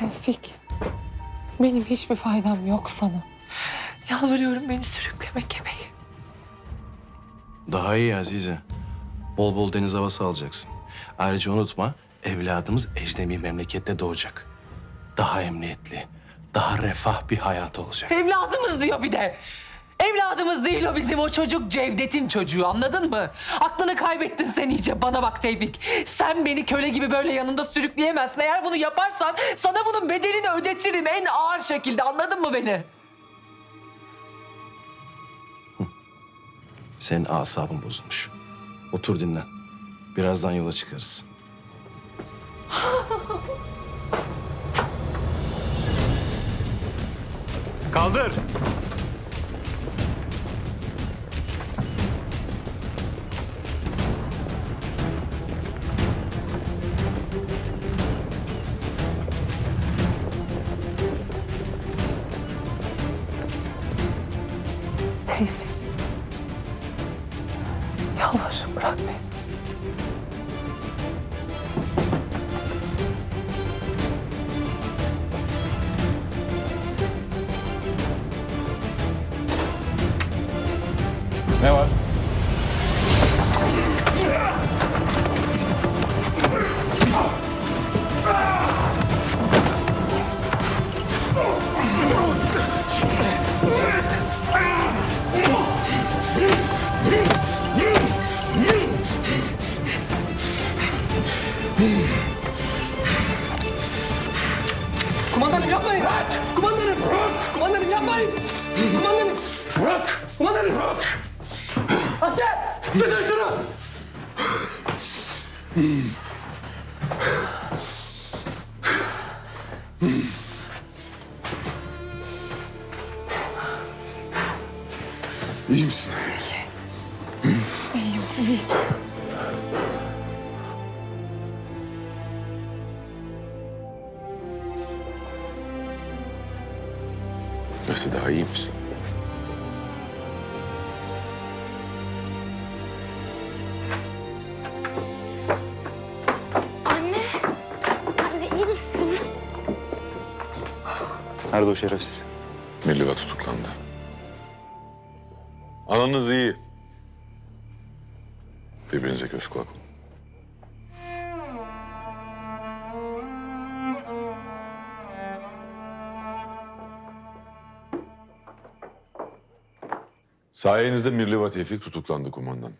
Tevfik. Benim hiçbir faydam yok sana. Yalvarıyorum beni sürükleme kemeyi. Daha iyi Azize. Bol bol deniz havası alacaksın. Ayrıca unutma evladımız ecnebi memlekette doğacak. Daha emniyetli, daha refah bir hayat olacak. Evladımız diyor bir de. Evladımız değil o bizim o çocuk Cevdet'in çocuğu anladın mı? Aklını kaybettin sen iyice bana bak Tevfik. Sen beni köle gibi böyle yanında sürükleyemezsin. Eğer bunu yaparsan sana bunun bedelini ödetirim en ağır şekilde anladın mı beni? Senin asabın bozulmuş. Otur dinlen. Birazdan yola çıkarız. Kaldır. Tevfik. Yalvarırım bırak beni. Kumandanım yapmayın. Kumandanım. Kumandanım yapmayın. Kumandanım. Bırak. Kumandanım. Bırak. Asker. Tutun şunu. İyi misin? İyiyim, iyiyiz. Nasıl daha iyi misin? Anne. Anne iyi misin? Nerede o şerefsiz? Milliva tutuklandı. Ananız iyi. Birbirinize göz kulak olun. Sayenizde Mirliva Tevfik tutuklandı kumandan.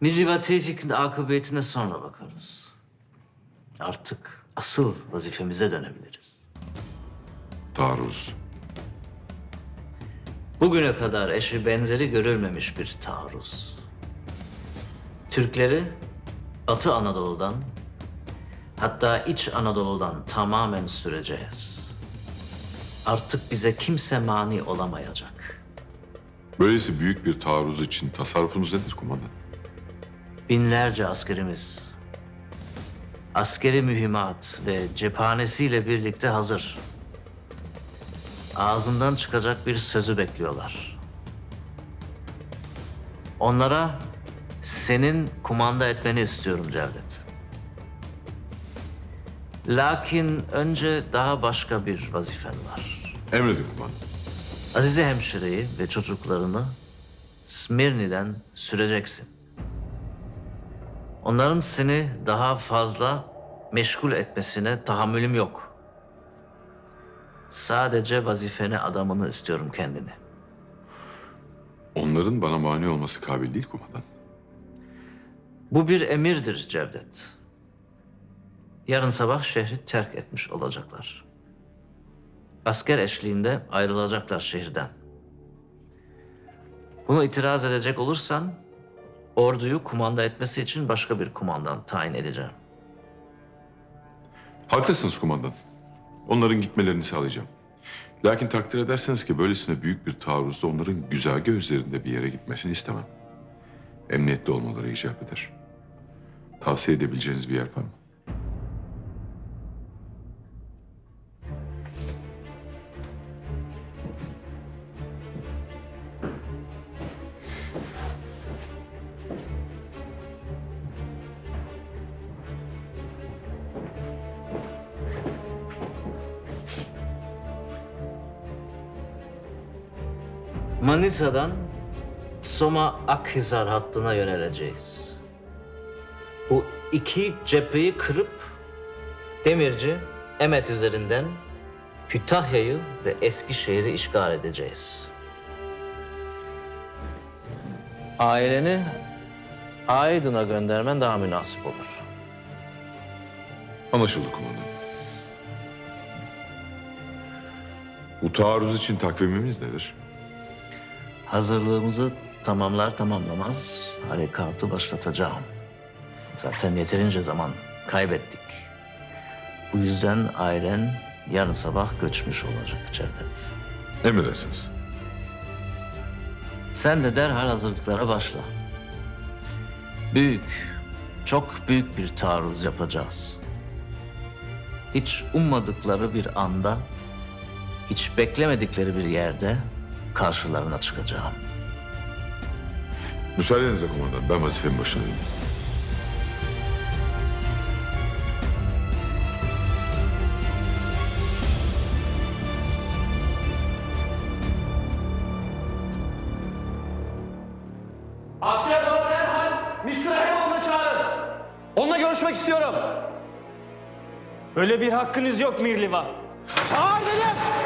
Milli ve Tevfik'in akıbetine sonra bakarız. Artık asıl vazifemize dönebiliriz. Taarruz. Bugüne kadar eşi benzeri görülmemiş bir taarruz. Türkleri Batı Anadolu'dan hatta İç Anadolu'dan tamamen süreceğiz. Artık bize kimse mani olamayacak. Böylesi büyük bir taarruz için tasarrufunuz nedir kumandan? Binlerce askerimiz askeri mühimmat ve cephanesiyle birlikte hazır. Ağzından çıkacak bir sözü bekliyorlar. Onlara senin kumanda etmeni istiyorum Cevdet. Lakin önce daha başka bir vazifen var. Emredin kumandan. Azize hemşireyi ve çocuklarını Smirni'den süreceksin. Onların seni daha fazla meşgul etmesine tahammülüm yok. Sadece vazifene adamını istiyorum kendini. Onların bana mani olması kabil değil kumandan. Bu bir emirdir Cevdet. Yarın sabah şehri terk etmiş olacaklar. Asker eşliğinde ayrılacaklar şehirden. Bunu itiraz edecek olursan orduyu kumanda etmesi için başka bir kumandan tayin edeceğim. Haklısınız kumandan. Onların gitmelerini sağlayacağım. Lakin takdir ederseniz ki böylesine büyük bir taarruzda onların güzel gözlerinde bir yere gitmesini istemem. Emniyette olmaları icap eder. Tavsiye edebileceğiniz bir yer var mı? Manisa'dan Soma Akhisar hattına yöneleceğiz. Bu iki cepheyi kırıp Demirci, Emet üzerinden Kütahya'yı ve Eskişehir'i işgal edeceğiz. Aileni Aydın'a göndermen daha münasip olur. Anlaşıldı kumandanım. Bu taarruz için takvimimiz nedir? Hazırlığımızı tamamlar tamamlamaz harekatı başlatacağım. Zaten yeterince zaman kaybettik. Bu yüzden ailen yarın sabah göçmüş olacak Cevdet. Emredersiniz. Sen de derhal hazırlıklara başla. Büyük, çok büyük bir taarruz yapacağız. Hiç ummadıkları bir anda, hiç beklemedikleri bir yerde karşılarına çıkacağım. Müsaadenizle kumandanım. Ben vazifemin başındayım. Asker Mr. Hamilton'ı çağırın. Onunla görüşmek istiyorum. Öyle bir hakkınız yok Mirliva. Çağır dedim.